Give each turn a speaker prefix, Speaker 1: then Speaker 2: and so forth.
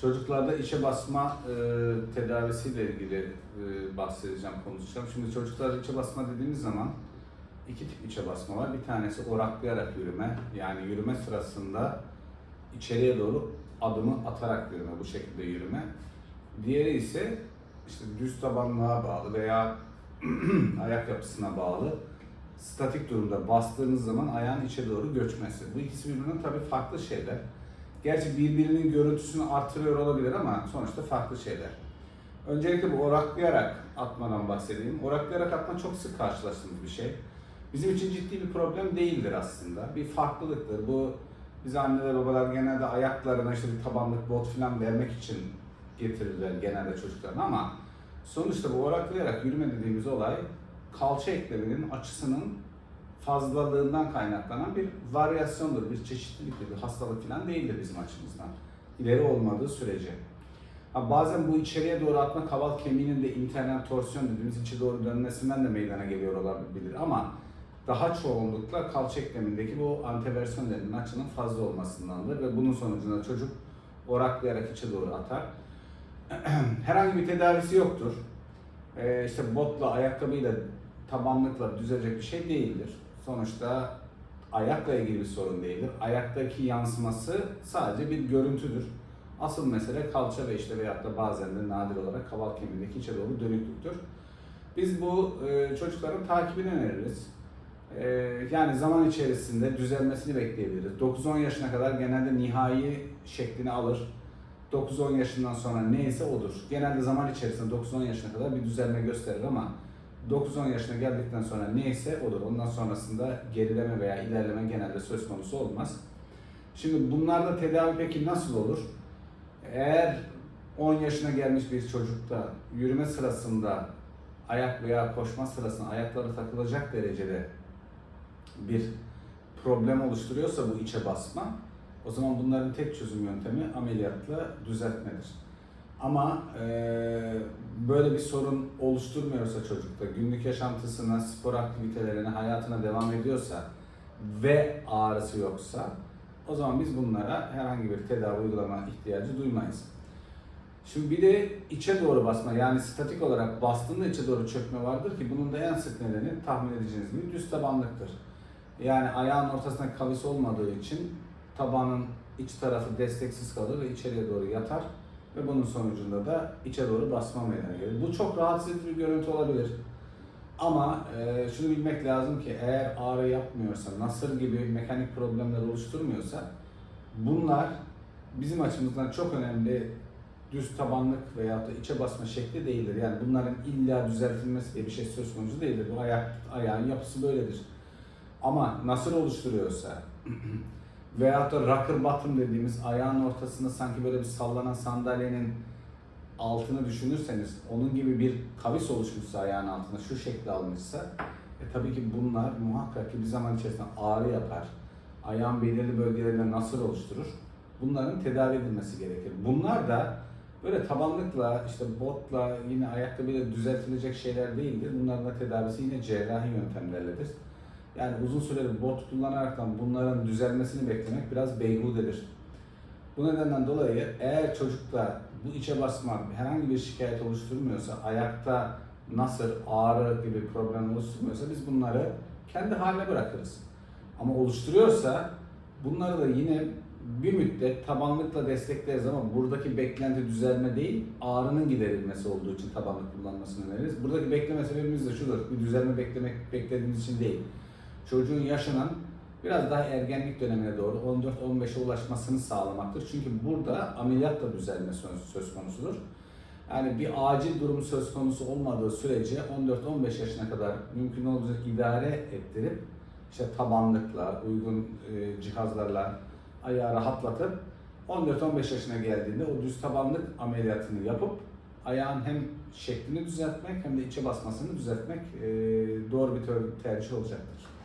Speaker 1: Çocuklarda içe basma e, tedavisiyle ilgili e, bahsedeceğim, konuşacağım. Şimdi çocuklarda içe basma dediğimiz zaman iki tip içe basma var. Bir tanesi oraklayarak yürüme, yani yürüme sırasında içeriye doğru adımı atarak yürüme, bu şekilde yürüme. Diğeri ise işte düz tabanlığa bağlı veya ayak yapısına bağlı statik durumda bastığınız zaman ayağın içe doğru göçmesi. Bu ikisi birbirinden tabii farklı şeyler. Gerçi birbirinin görüntüsünü artırıyor olabilir ama sonuçta farklı şeyler. Öncelikle bu oraklayarak atmadan bahsedeyim. Oraklayarak atma çok sık karşılaştığımız bir şey. Bizim için ciddi bir problem değildir aslında. Bir farklılıktır. Bu bize anneler babalar genelde ayaklarına işte bir tabanlık bot falan vermek için getirirler genelde çocuklarına ama sonuçta bu oraklayarak yürüme dediğimiz olay kalça ekleminin açısının fazlalığından kaynaklanan bir varyasyondur, bir çeşitliliktir, bir hastalık falan değildir bizim açımızdan. İleri olmadığı sürece. Ha, bazen bu içeriye doğru atma kaval kemiğinin de internal torsiyon dediğimiz içe doğru dönmesinden de meydana geliyor olabilir ama daha çoğunlukla kalça eklemindeki bu anteversiyon denilen açının fazla olmasındandır ve bunun sonucunda çocuk oraklayarak içe doğru atar. Herhangi bir tedavisi yoktur. Ee, işte botla, ayakkabıyla, tabanlıkla düzelecek bir şey değildir. Sonuçta ayakla ilgili bir sorun değildir. Ayaktaki yansıması sadece bir görüntüdür. Asıl mesele kalça ve işte veyahut da bazen de nadir olarak kaval kemiğindeki içe doğru dönüklüktür. Biz bu e, çocukların takibini öneririz. E, yani zaman içerisinde düzelmesini bekleyebiliriz. 9-10 yaşına kadar genelde nihai şeklini alır. 9-10 yaşından sonra neyse odur. Genelde zaman içerisinde 9-10 yaşına kadar bir düzelme gösterir ama 9-10 yaşına geldikten sonra neyse odur. Ondan sonrasında gerileme veya ilerleme genelde söz konusu olmaz. Şimdi bunlarda tedavi peki nasıl olur? Eğer 10 yaşına gelmiş bir çocukta yürüme sırasında ayak veya koşma sırasında ayakları takılacak derecede bir problem oluşturuyorsa bu içe basma, o zaman bunların tek çözüm yöntemi ameliyatla düzeltmedir. Ama eee, böyle bir sorun oluşturmuyorsa çocukta, günlük yaşantısına, spor aktivitelerine, hayatına devam ediyorsa ve ağrısı yoksa o zaman biz bunlara herhangi bir tedavi uygulama ihtiyacı duymayız. Şimdi bir de içe doğru basma yani statik olarak bastığında içe doğru çökme vardır ki bunun da en sık nedeni tahmin edeceğiniz gibi düz tabanlıktır. Yani ayağın ortasında kavis olmadığı için tabanın iç tarafı desteksiz kalır ve içeriye doğru yatar ve bunun sonucunda da içe doğru basma meydana gelir. Bu çok rahatsız edici bir görüntü olabilir. Ama e, şunu bilmek lazım ki eğer ağrı yapmıyorsa, nasır gibi mekanik problemler oluşturmuyorsa bunlar bizim açımızdan çok önemli düz tabanlık veya da içe basma şekli değildir. Yani bunların illa düzeltilmesi diye bir şey söz konusu değildir. Bu ayak, ayağın yapısı böyledir. Ama nasır oluşturuyorsa veyahut da rocker bottom dediğimiz ayağın ortasında sanki böyle bir sallanan sandalyenin altını düşünürseniz onun gibi bir kavis oluşmuşsa ayağın altında şu şekli almışsa e tabii ki bunlar muhakkak ki bir zaman içerisinde ağrı yapar. Ayağın belirli bölgelerinde nasır oluşturur. Bunların tedavi edilmesi gerekir. Bunlar da böyle tabanlıkla işte botla yine ayakkabıyla düzeltilecek şeyler değildir. Bunların da tedavisi yine cerrahi yöntemlerledir. Yani uzun süreli bot kullanaraktan bunların düzelmesini beklemek biraz beyhudedir. Bu nedenden dolayı eğer çocukta bu içe basma herhangi bir şikayet oluşturmuyorsa, ayakta nasır, ağrı gibi problem oluşturmuyorsa biz bunları kendi haline bırakırız. Ama oluşturuyorsa bunları da yine bir müddet tabanlıkla destekleriz ama buradaki beklenti düzelme değil, ağrının giderilmesi olduğu için tabanlık kullanmasını öneririz. Buradaki bekleme sebebimiz de şudur, bir düzelme beklemek beklediğimiz için değil. Çocuğun yaşının biraz daha ergenlik dönemine doğru 14-15'e ulaşmasını sağlamaktır. Çünkü burada ameliyatla düzelme söz, konusudur. Yani bir acil durum söz konusu olmadığı sürece 14-15 yaşına kadar mümkün olduğunca idare ettirip işte tabanlıkla, uygun e, cihazlarla ayağı rahatlatıp 14-15 yaşına geldiğinde o düz tabanlık ameliyatını yapıp ayağın hem şeklini düzeltmek hem de içe basmasını düzeltmek e, doğru bir ter- tercih olacaktır.